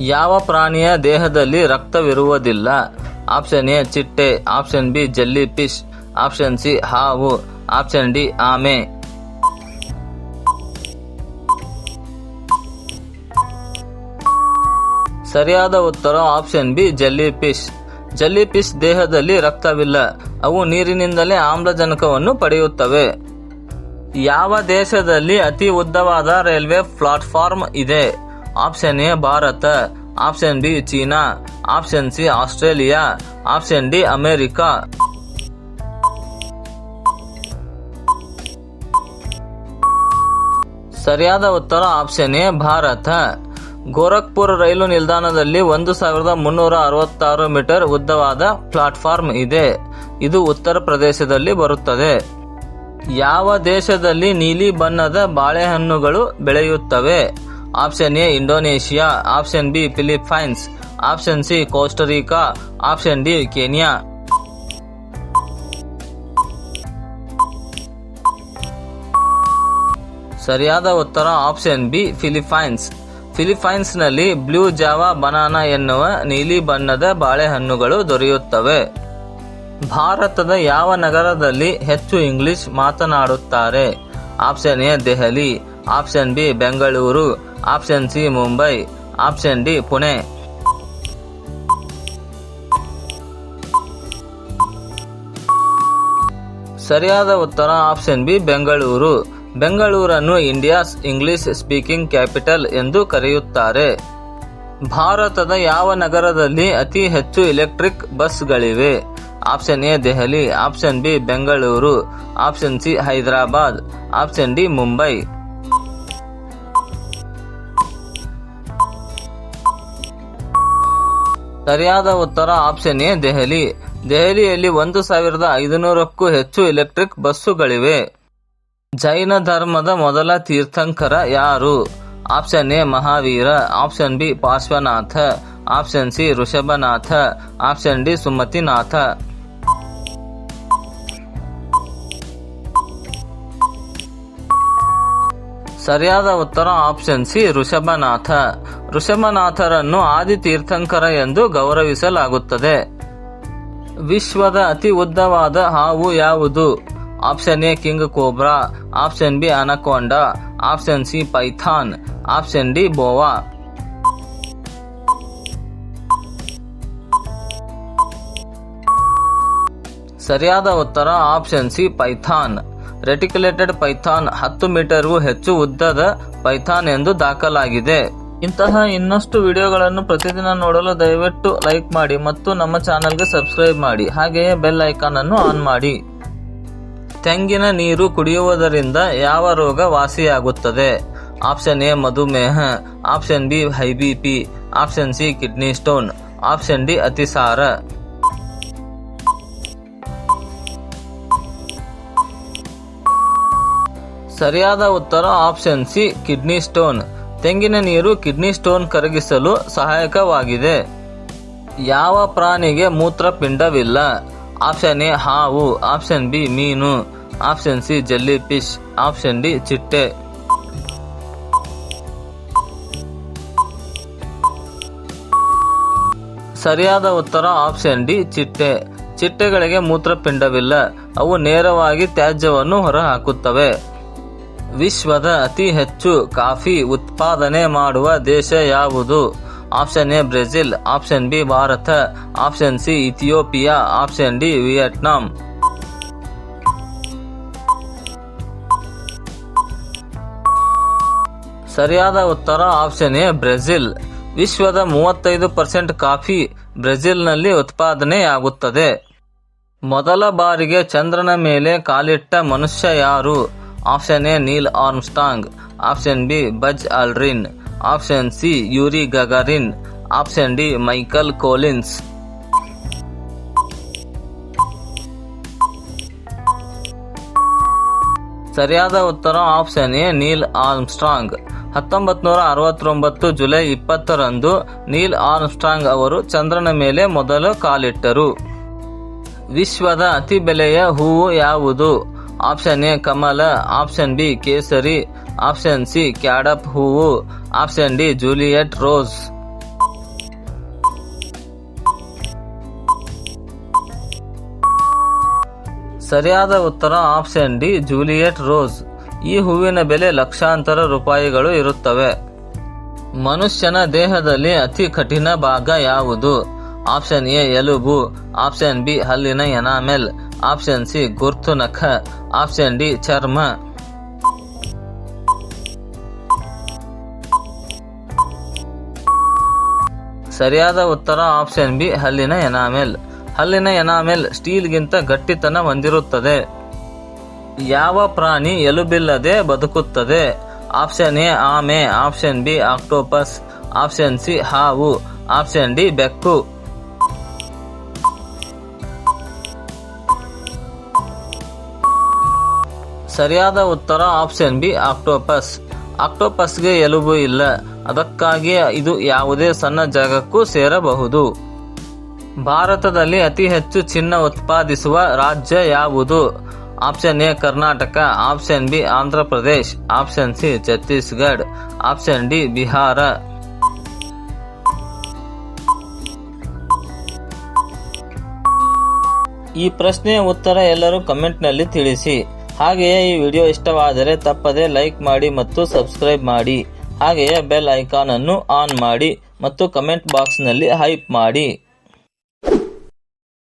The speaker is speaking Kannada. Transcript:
ಯಾವ ಪ್ರಾಣಿಯ ದೇಹದಲ್ಲಿ ರಕ್ತವಿರುವುದಿಲ್ಲ? ಆಪ್ಷನ್ ಎ, ಚಿಟ್ಟೆ. Option B, jellyfish. Option C, ಹಾವು. ಆಪ್ಷನ್ ಡಿ, ಆಮೆ. ಸರಿಯಾದ ಉತ್ತರ option B, jellyfish. Jellyfish ದೇಹದಲ್ಲಿ ರಕ್ತವಿಲ್ಲ. ಅವು ನೀರಿನಿಂದಲೇ ಆಮ್ಲಜನಕವನ್ನು ಪಡೆಯುತ್ತವೆ. ಯಾವ ದೇಶದಲ್ಲಿ ಅತಿ ಉದ್ದವಾದ ರೈಲ್ವೆ ಪ್ಲಾಟ್ಫಾರ್ಮ್ ಇದೆ? Option A Bharat. Option B China. Option C Australia. Option D America. ಸರಿಯಾದ ಉತ್ತರ option A Bharat. Gorakhpur rail ನಿಲ್ದಾಣದಲ್ಲಿ ಒಂದು ಸಾವಿರದ ಮುನ್ನೂರ ಅರವತ್ತಾರು ಮೀಟರ್ ಉದ್ದವಾದ ಪ್ಲಾಟ್ಫಾರ್ಮ್ ಇದೆ. ಇದು ಉತ್ತರ ಪ್ರದೇಶದಲ್ಲಿ ಬರುತ್ತದೆ. ಯಾವ ದೇಶದಲ್ಲಿ ನೀಲಿ ಬಣ್ಣದ ಬಾಳೆಹಣ್ಣುಗಳು ಬೆಳೆಯುತ್ತವೆ? Option A, Indonesia. Option B Philippines option C Costa Rica option D, Kenya. ಸರಿಯಾದ ಉತ್ತರ ಆಪ್ಷನ್ ಬಿ ಫಿಲಿಪೈನ್ಸ್ ಫಿಲಿಪೈನ್ಸ್ನಲ್ಲಿ ಬ್ಲೂ ಜಾವಾ ಬನಾನಾ ಎನ್ನುವ ನೀಲಿ ಬಣ್ಣದ ಬಾಳೆಹಣ್ಣುಗಳು ದೊರೆಯುತ್ತವೆ. ಭಾರತದ ಯಾವ ನಗರದಲ್ಲಿ ಹೆಚ್ಚು ಇಂಗ್ಲಿಷ್ ಮಾತನಾಡುತ್ತಾರೆ? Option A, Delhi. Option B, Bengaluru. Option C Mumbai option D Pune ಸರಿಯಾದ ಉತ್ತರ ಆಪ್ಷನ್ ಬಿ ಬೆಂಗಳೂರು. ಬೆಂಗಳೂರನ್ನು ಇಂಡಿಯಾಸ್ ಇಂಗ್ಲಿಷ್ ಸ್ಪೀಕಿಂಗ್ ಕ್ಯಾಪಿಟಲ್ ಎಂದು ಕರೆಯುತ್ತಾರೆ. ಭಾರತದ ಯಾವ ನಗರದಲ್ಲಿ ಅತಿ ಹೆಚ್ಚು electric ಬಸ್ಗಳಿವೆ option A Delhi. Option B Bengaluru. Option C Hyderabad. Option D Mumbai ಸರಿಯಾದ ಉತ್ತರ ಆಪ್ಷನ್ ಎ, ದೆಹಲಿ. ದೆಹಲಿಯಲ್ಲಿ ಒಂದು ಸಾವಿರದ ಐದುನೂರಕ್ಕೂ ಹೆಚ್ಚು ಎಲೆಕ್ಟ್ರಿಕ್ ಬಸ್ಸುಗಳಿವೆ. ಜೈನ ಧರ್ಮದ ಮೊದಲ ತೀರ್ಥಂಕರ ಯಾರು? Option A, Mahavira. Option B, Parshvanatha. Option C, Rishabhanatha. Option D, Sumatinatha. ಸರಿಯಾದ ಉತ್ತರ ಆಪ್ಷನ್ ಸಿ ಋಷಭನಾಥ. ಋಷಭನಾಥರನ್ನು ಆದಿ ತೀರ್ಥಂಕರ ಎಂದು ಗೌರವಿಸಲಾಗುತ್ತದೆ. ವಿಶ್ವದ ಅತಿ ಉದ್ದವಾದ ಹಾವು ಯಾವುದು? Option A king cobra. Option B anaconda. Option C python. Option D boa. ಸರಿಯಾದ ಉತ್ತರ option C python. Reticulated python ಹತ್ತು ಮೀಟರ್ಗೂ ಹೆಚ್ಚು ಉದ್ದದ ಪೈಥಾನ್ ಎಂದು ದಾಖಲಾಗಿದೆ. ಇಂತಹ ಇನ್ನಷ್ಟು ವಿಡಿಯೋಗಳನ್ನು ಪ್ರತಿದಿನ ನೋಡಲು ದಯವಿಟ್ಟು ಲೈಕ್ ಮಾಡಿ ಮತ್ತು ನಮ್ಮ ಚಾನಲ್ಗೆ ಸಬ್ಸ್ಕ್ರೈಬ್ ಮಾಡಿ. ಹಾಗೆಯೇ ಬೆಲ್ ಐಕಾನ್ ಅನ್ನು ಆನ್ ಮಾಡಿ. ತೆಂಗಿನ ನೀರು ಕುಡಿಯುವುದರಿಂದ ಯಾವ ರೋಗ ವಾಸಿಯಾಗುತ್ತದೆ? ಆಪ್ಷನ್ ಎ, ಮಧುಮೇಹ. Option B, high B P. Option C, kidney stone. Option D, ಅತಿಸಾರ. ಸರಿಯಾದ ಉತ್ತರ ಆಪ್ಷನ್ ಸಿ, ಕಿಡ್ನಿ ಸ್ಟೋನ್. ತೆಂಗಿನ ನೀರು ಕಿಡ್ನಿ ಸ್ಟೋನ್ ಕರಗಿಸಲು ಸಹಾಯಕವಾಗಿದೆ. ಯಾವ ಪ್ರಾಣಿಗೆ ಮೂತ್ರಪಿಂಡವಿಲ್ಲ? ಆಪ್ಷನ್ ಎ, ಹಾವು. ಆಪ್ಷನ್ ಬಿ, ಮೀನು. Option C jellyfish option D, ಚಿಟ್ಟೆ. ಸರಿಯಾದ ಉತ್ತರ ಆಪ್ಷನ್ ಡಿ, ಚಿಟ್ಟೆ. ಚಿಟ್ಟೆಗಳಿಗೆ ಮೂತ್ರಪಿಂಡವಿಲ್ಲ. ಅವು ನೇರವಾಗಿ ತ್ಯಾಜ್ಯವನ್ನು ಹೊರಹಾಕುತ್ತವೆ. ವಿಶ್ವದ ಅತಿ ಹೆಚ್ಚು ಕಾಫಿ ಉತ್ಪಾದನೆ ಮಾಡುವ ದೇಶ ಯಾವುದು? Option A, Brazil. Option B, Bharat. Option C, Ethiopia. Option D, Vietnam. ಸರಿಯಾದ ಉತ್ತರ ಆಪ್ಷನ್ ಎ, ಬ್ರೆಜಿಲ್. ವಿಶ್ವದ ಮೂವತ್ತೈದು ಪರ್ಸೆಂಟ್ ಕಾಫಿ ಬ್ರೆಜಿಲ್ನಲ್ಲಿ ಉತ್ಪಾದನೆಯಾಗುತ್ತದೆ. ಮೊದಲ ಬಾರಿಗೆ ಚಂದ್ರನ ಮೇಲೆ ಕಾಲಿಟ್ಟ ಮನುಷ್ಯ ಯಾರು? Option A Neil Armstrong option B Buzz Aldrin option C Yuri Gagarin option D Michael Collins ಸರಿಯಾದ ಉತ್ತರ ಆಪ್ಷನ್ ಎ ನೀಲ್ ಆರ್ಮ್ಸ್ಟ್ರಾಂಗ್ ಹತ್ತೊಂಬತ್ತು ನೂರ ಅರವತ್ತೊಂಬತ್ತು ಜುಲೈ ಇಪ್ಪತ್ತರಂದು ನೀಲ್ ಆರ್ಮ್ಸ್ಟ್ರಾಂಗ್ ಅವರು ಚಂದ್ರನ ಮೇಲೆ ಮೊದಲು ಕಾಲಿಟ್ಟರು. ವಿಶ್ವದ ಅತಿ ಬೆಲೆಯ ಹೂವು ಯಾವುದು? ಆಪ್ಷನ್ ಎ ಕಮಲ, ಆಪ್ಷನ್ ಬಿ ಕೇಸರಿ, ಆಪ್ಷನ್ ಸಿ ಕ್ಯಾಡಪ್ ಹೂವು, ಆಪ್ಷನ್ ಡಿ ಜೂಲಿಯಟ್ ರೋಸ್. ಸರಿಯಾದ ಉತ್ತರ ಆಪ್ಷನ್ ಡಿ ಜೂಲಿಯಟ್ ರೋಸ್. ಈ ಹೂವಿನ ಬೆಲೆ ಲಕ್ಷಾಂತರ ರೂಪಾಯಿಗಳು ಇರುತ್ತವೆ. ಮನುಷ್ಯನ ದೇಹದಲ್ಲಿ ಅತಿ ಕಠಿಣ ಭಾಗ ಯಾವುದು? ಆಪ್ಷನ್ ಎ ಎಲುಬು, ಆಪ್ಷನ್ ಬಿ ಹಲ್ಲಿನ ಎನಾಮೆಲ್ ಆಪ್ಷನ್ ಸಿ ನಖ. ಆಪ್ಷನ್ ಡಿ, ಚರ್ಮ. ಸರಿಯಾದ ಉತ್ತರ ಆಪ್ಷನ್ ಬಿ, ಹಲ್ಲಿನ ಎನಾಮೆಲ್. ಹಲ್ಲಿನ ಎನಾಮೆಲ್ ಸ್ಟೀಲ್ಗಿಂತ ಗಟ್ಟಿತನ ಹೊಂದಿರುತ್ತದೆ. ಯಾವ ಪ್ರಾಣಿ ಎಲುಬಿಲ್ಲದೆ ಬದುಕುತ್ತದೆ? ಆಪ್ಷನ್ ಎ, ಆಮೆ. Option B, octopus. Option C, ಹಾವು. ಆಪ್ಷನ್ ಡಿ, ಬೆಕ್ಕು. ಸರಿಯಾದ ಉತ್ತರ ಆಪ್ಷನ್ ಬಿ, ಆಕ್ಟೋಪಸ್. ಆಕ್ಟೋಪಸ್ಗೆ ಎಲುಬು ಇಲ್ಲ. ಅದಕ್ಕಾಗಿ ಇದು ಯಾವುದೇ ಸಣ್ಣ ಜಾಗಕ್ಕೂ ಸೇರಬಹುದು. ಭಾರತದಲ್ಲಿ ಅತಿ ಹೆಚ್ಚು ಚಿನ್ನ ಉತ್ಪಾದಿಸುವ ರಾಜ್ಯ ಯಾವುದು? Option A, Karnataka. Option B, Andhra Pradesh. Option C, Chhattisgarh. Option D, Bihar. ಈ ಪ್ರಶ್ನೆಯ ಉತ್ತರ ಎಲ್ಲರೂ ಕಮೆಂಟ್ನಲ್ಲಿ ತಿಳಿಸಿ. ಹಾಗೆಯೇ ಈ ವಿಡಿಯೋ ಇಷ್ಟವಾದರೆ ತಪ್ಪದೆ ಲೈಕ್ ಮಾಡಿ ಮತ್ತು ಸಬ್ಸ್ಕ್ರೈಬ್ ಮಾಡಿ. ಹಾಗೆಯೇ ಬೆಲ್ ಐಕಾನ್ ಅನ್ನು ಆನ್ ಮಾಡಿ ಮತ್ತು ಕಮೆಂಟ್ ಬಾಕ್ಸ್ನಲ್ಲಿ ಹೈಪ್ ಮಾಡಿ.